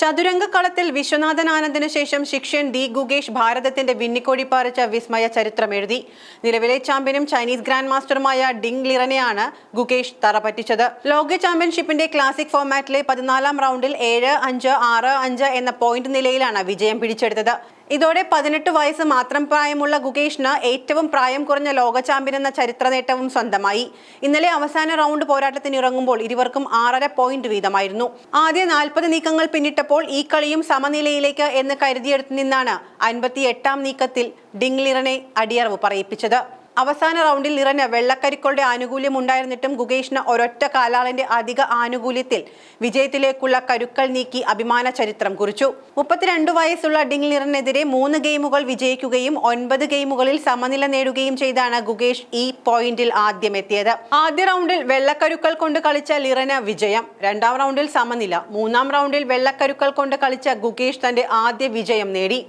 ചതുരംഗക്കളത്തിൽ വിശ്വനാഥൻ ആനന്ദിന് ശേഷം ശിക്ഷൻ ഡി ഗുഗേഷ് ഭാരതത്തിന്റെ വിന്നിക്കോടി പാറിച്ച വിസ്മയ ചരിത്രം എഴുതി. നിലവിലെ ചാമ്പ്യനും ചൈനീസ് ഗ്രാൻഡ് മാസ്റ്ററുമായ ഡിങ് ലിറനെയാണ് ഗുഗേഷ് തറപറ്റിച്ചത്. ലോക ചാമ്പ്യൻഷിപ്പിന്റെ ക്ലാസിക് ഫോർമാറ്റിലെ പതിനാലാം റൗണ്ടിൽ ഏഴ് അഞ്ച് ആറ് അഞ്ച് എന്ന പോയിന്റ് നിലയിലാണ് വിജയം പിടിച്ചെടുത്തത്. ഇതോടെ പതിനെട്ട് വയസ്സ് മാത്രം പ്രായമുള്ള ഗുകേഷിന് ഏറ്റവും പ്രായം കുറഞ്ഞ ലോക ചാമ്പ്യൻ എന്ന ചരിത്ര നേട്ടവും സ്വന്തമായി. ഇന്നലെ അവസാന റൗണ്ട് പോരാട്ടത്തിന് ഇറങ്ങുമ്പോൾ ഇരുവർക്കും ആറര പോയിന്റ് വീതമായിരുന്നു. ആദ്യ നാൽപ്പത് നീക്കങ്ങൾ പിന്നിട്ടപ്പോൾ ഈ കളിയും സമനിലയിലേക്ക് എന്ന് കരുതിയെടുത്തു നിന്നാണ് അൻപത്തി എട്ടാം നീക്കത്തിൽ ഡിംഗ്ലിറനെ അടിയറവ് പറയിപ്പിച്ചത്. അവസാന റൗണ്ടിൽ നിറഞ്ഞ വെള്ളക്കരിക്കളുടെ ആനുകൂല്യം ഉണ്ടായിരുന്നിട്ടും ഗുകേഷിന് ഒരൊറ്റ കാലാളിന്റെ അധിക ആനുകൂല്യത്തിൽ വിജയത്തിലേക്കുള്ള കരുക്കൾ നീക്കി അഭിമാന ചരിത്രം കുറിച്ചു. മുപ്പത്തിരണ്ട് വയസ്സുള്ള ഡിങ് നിറനെതിരെ മൂന്ന് ഗെയിമുകൾ വിജയിക്കുകയും ഒൻപത് ഗെയിമുകളിൽ സമനില നേടുകയും ചെയ്താണ് ഗുഗേഷ് ഈ പോയിന്റിൽ ആദ്യം എത്തിയത് ആദ്യ റൗണ്ടിൽ വെള്ളക്കരുക്കൾ കൊണ്ട് കളിച്ച ലിറന വിജയം. രണ്ടാം റൗണ്ടിൽ സമനില. മൂന്നാം റൗണ്ടിൽ വെള്ളക്കരുക്കൾ കൊണ്ട് കളിച്ച ഗുഗേഷ് തന്റെ ആദ്യ വിജയം നേടി.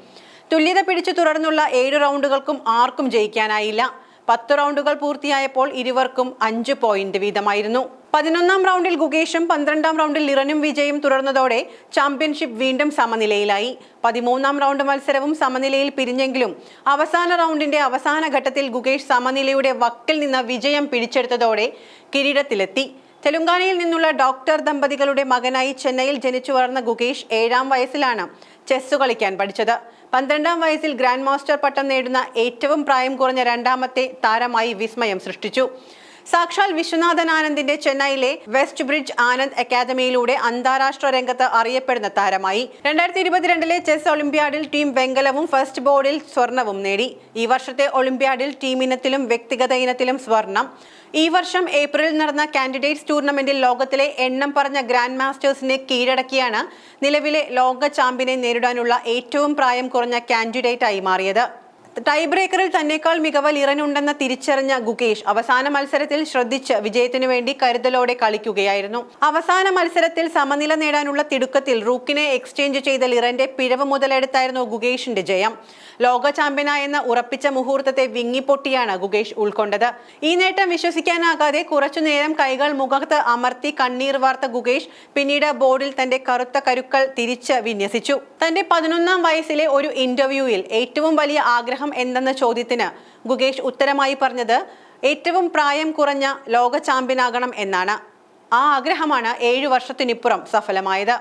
തുല്യത പിടിച്ചു തുടർന്നുള്ള ഏഴ് റൗണ്ടുകൾക്കും ആർക്കും ജയിക്കാനായില്ല. പത്ത് റൗണ്ടുകൾ പൂർത്തിയായപ്പോൾ ഇരുവർക്കും അഞ്ച് പോയിന്റ് വീതമായിരുന്നു. പതിനൊന്നാം റൗണ്ടിൽ ഗുകേഷും പന്ത്രണ്ടാം റൗണ്ടിൽ ലിറനും വിജയും തുടർന്നതോടെ ചാമ്പ്യൻഷിപ്പ് വീണ്ടും സമനിലയിലായി. പതിമൂന്നാം റൗണ്ട് മത്സരവും സമനിലയിൽ പിരിഞ്ഞെങ്കിലും അവസാന റൗണ്ടിന്റെ അവസാന ഘട്ടത്തിൽ ഗുകേഷ് സമനിലയുടെ വക്കിൽ നിന്ന് വിജയം പിടിച്ചെടുത്തതോടെ കിരീടത്തിലെത്തി. തെലുങ്കാനയിൽ നിന്നുള്ള ഡോക്ടർ ദമ്പതികളുടെ മകനായി ചെന്നൈയിൽ ജനിച്ചു വളർന്ന ഗുകേഷ് ഏഴാം വയസ്സിലാണ് ചെസ് കളിക്കാൻ പഠിച്ചത്. പന്ത്രണ്ടാം വയസ്സിൽ ഗ്രാൻഡ് മാസ്റ്റർ പട്ടം നേടുന്ന ഏറ്റവും പ്രായം കുറഞ്ഞ രണ്ടാമത്തെ താരമായി വിസ്മയം സൃഷ്ടിച്ചു. സാക്ഷാൽ വിശ്വനാഥൻ ആനന്ദിന്റെ ചെന്നൈയിലെ വെസ്റ്റ് ബ്രിഡ്ജ് ആനന്ദ് അക്കാദമിയിലൂടെ അന്താരാഷ്ട്ര രംഗത്ത് അറിയപ്പെടുന്ന താരമായി. രണ്ടായിരത്തി ഇരുപത്തിരണ്ടിലെ ചെസ് ഒളിമ്പ്യാഡിൽ ടീം വെങ്കലവും ഫസ്റ്റ് ബോർഡിൽ സ്വർണവും നേടി. ഈ വർഷത്തെ ഒളിമ്പ്യാഡിൽ ടീം ഇനത്തിലും വ്യക്തിഗത ഇനത്തിലും സ്വർണം. ഈ വർഷം ഏപ്രിലിൽ നടന്ന കാൻഡിഡേറ്റ്സ് ടൂർണമെന്റിൽ ലോകത്തിലെ എണ്ണം പറഞ്ഞ ഗ്രാൻഡ് മാസ്റ്റേഴ്സിനെ കീഴടക്കിയാണ് നിലവിലെ ലോക ചാമ്പ്യനെ നേരിടാനുള്ള ഏറ്റവും പ്രായം കുറഞ്ഞ കാൻഡിഡേറ്റായി മാറിയത്. ടൈ ബ്രേക്കറിൽ തന്നെക്കാൾ മികവൽ ഇറനുണ്ടെന്ന് തിരിച്ചറിഞ്ഞ ഗുകേഷ് അവസാന മത്സരത്തിൽ ശ്രദ്ധിച്ച് വിജയത്തിനു വേണ്ടി കരുതലോടെ കളിക്കുകയായിരുന്നു. അവസാന മത്സരത്തിൽ സമനില നേടാനുള്ള തിടുക്കത്തിൽ റൂക്കിനെ എക്സ്ചേഞ്ച് ചെയ്ത ലിറന്റെ പിഴവ് മുതലെടുത്തായിരുന്നു ഗുകേഷിന്റെ ജയം. ലോക ചാമ്പ്യനായെന്ന് ഉറപ്പിച്ച മുഹൂർത്തത്തെ വിങ്ങിപ്പൊട്ടിയാണ് ഗുകേഷ് ഉൾക്കൊണ്ടത്. ഈ നേട്ടം വിശ്വസിക്കാനാകാതെ കുറച്ചുനേരം കൈകൾ മുഖത്ത് അമർത്തി കണ്ണീർ വാർത്ത ഗുകേഷ് പിന്നീട് ബോർഡിൽ തന്റെ കറുത്ത കരുക്കൾ തിരിച്ച് വിന്യസിച്ചു. തന്റെ പതിനൊന്നാം വയസ്സിലെ ഒരു ഇന്റർവ്യൂവിൽ ഏറ്റവും വലിയ ആഗ്രഹം എന്തെന്ന ചോദ്യത്തിന് ഗുകേഷ് ഉത്തരമായി പറഞ്ഞത് ഏറ്റവും പ്രായം കുറഞ്ഞ ലോക ചാമ്പ്യനാകണം എന്നാണ്. ആ ആഗ്രഹമാണ് ഏഴു വർഷത്തിനിപ്പുറം സഫലമായത്.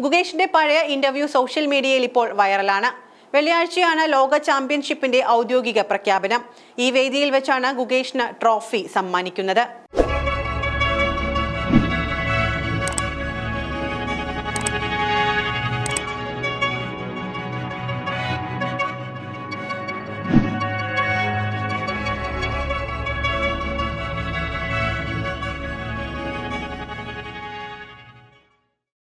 ഗുകേഷിന്റെ പഴയ ഇന്റർവ്യൂ സോഷ്യൽ മീഡിയയിൽ ഇപ്പോൾ വൈറലാണ്. വെള്ളിയാഴ്ചയാണ് ലോക ചാമ്പ്യൻഷിപ്പിന്റെ ഔദ്യോഗിക പ്രഖ്യാപനം. ഈ വേദിയിൽ വെച്ചാണ് ഗുകേഷിന് ട്രോഫി സമ്മാനിക്കുന്നത്.